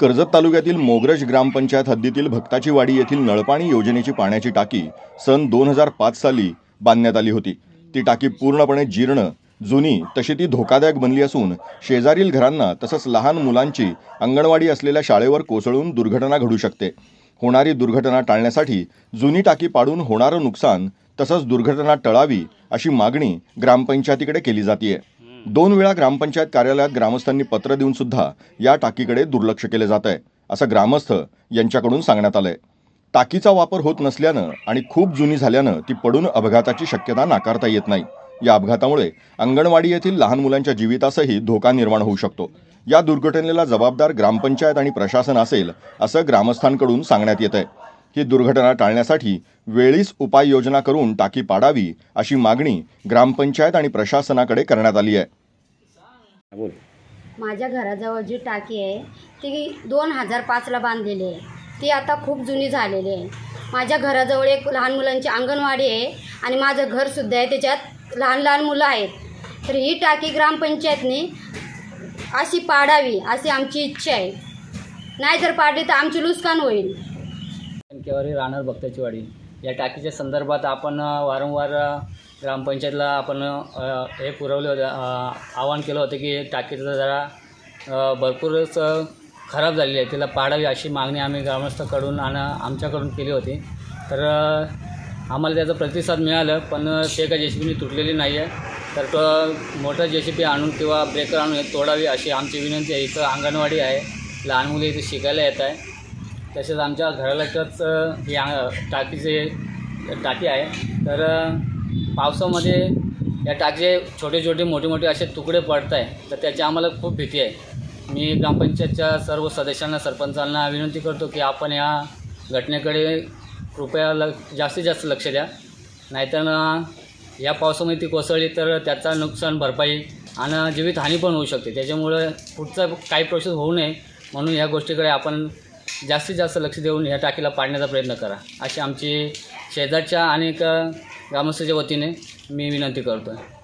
कर्जत तालुक्यातील मोग्रज ग्रामपंचायत हद्दीतील भक्ताची वाडी येथील नळपाणी योजनेची पाण्याची टाकी सन दोन हजार पाच साली बांधण्यात आली होती. ती टाकी पूर्णपणे जीर्ण जुनी तशी ती धोकादायक बनली असून शेजारील घरांना तसंच लहान मुलांची अंगणवाडी असलेल्या शाळेवर कोसळून दुर्घटना घडू शकते. होणारी दुर्घटना टाळण्यासाठी जुनी टाकी पाडून होणारं नुकसान तसंच दुर्घटना टळावी अशी मागणी ग्रामपंचायतीकडे केली जाते दोन वेळा ग्रामपंचायत कार्यालयात ग्रामस्थांनी पत्र देऊन सुद्धा या टाकीकडे दुर्लक्ष केले जात आहे असं ग्रामस्थ यांच्याकडून सांगण्यात आलंय. टाकीचा वापर होत नसल्यानं आणि खूप जुनी झाल्यानं ती पडून अपघाताची शक्यता नाकारता येत नाही. या अपघातामुळे अंगणवाडी येथील लहान मुलांच्या जीवितासही धोका निर्माण होऊ शकतो. या दुर्घटनेला जबाबदार ग्रामपंचायत आणि प्रशासन असेल असं ग्रामस्थांकडून सांगण्यात येत आहे ही दुर्घटना टाळण्यासाठी वेळीच उपाययोजना करून टाकी पाडावी अशी मागणी ग्रामपंचायत आणि प्रशासनाकडे करण्यात आली आहे. माझ्या घराजवळ जी टाकी आहे ती दोन हजार पाचला बांधलेली आहे. ती आता खूप जुनी झालेली आहे. माझ्या घराजवळ एक लहान मुलांची अंगणवाडी आहे आणि माझं घरसुद्धा आहे त्याच्यात लहान लहान मुलं आहेत. तर ही टाकी ग्रामपंचायतनी अशी पाडावी अशी आमची इच्छा आहे. नाही जर पाडली तर आमची नुकसान होईल. केवारी राहणार भक्ताची वाडी या टाकीच्या संदर्भात आपण वारंवार ग्रामपंचायतला आपण हे पुरवले होते आवाहन केलं होतं की टाकीचं जरा भरपूरच खराब झालेली आहे. तिला पाडावी अशी मागणी आम्ही ग्रामस्थकडून आणि आमच्याकडून केली होती. तर आम्हाला त्याचा प्रतिसाद मिळालं पण ते काही जे सी बीने तुटलेली नाही आहे. तर तो मोठा जे सी बी आणून किंवा ब्रेकर आणून तोडावी अशी आमची विनंती आहे. इथं अंगणवाडी आहे. लहान मुली इथे शिकायला येत आहे. तसेच आमच्या घरालगतच हे टाकीचे टाकी आहे. तर पावसामध्ये या टाकीचे छोटे छोटे मोठे मोठे असे तुकडे पडत आहे तर त्याची आम्हाला खूप भीती आहे. मी ग्रामपंचायतच्या सर्व सदस्यांना सरपंचांना विनंती करतो की आपण या घटनेकडे कृपया ल जास्तीत जास्त लक्ष द्या. नाहीतर या पावसामध्ये ती कोसळली तर त्याचा नुकसान भरपाई आणि जीवितहानी पण होऊ शकते. त्याच्यामुळं पुढचं काही प्रोसेस होऊ नये म्हणून या गोष्टीकडे आपण जास्तीत जास्त लक्ष देऊन या टाकीला पाडण्याचा प्रयत्न करा. अशी आमची शेजारच्या अनेक ग्रामस्थाच्या वतीने मी विनंती करतो आहे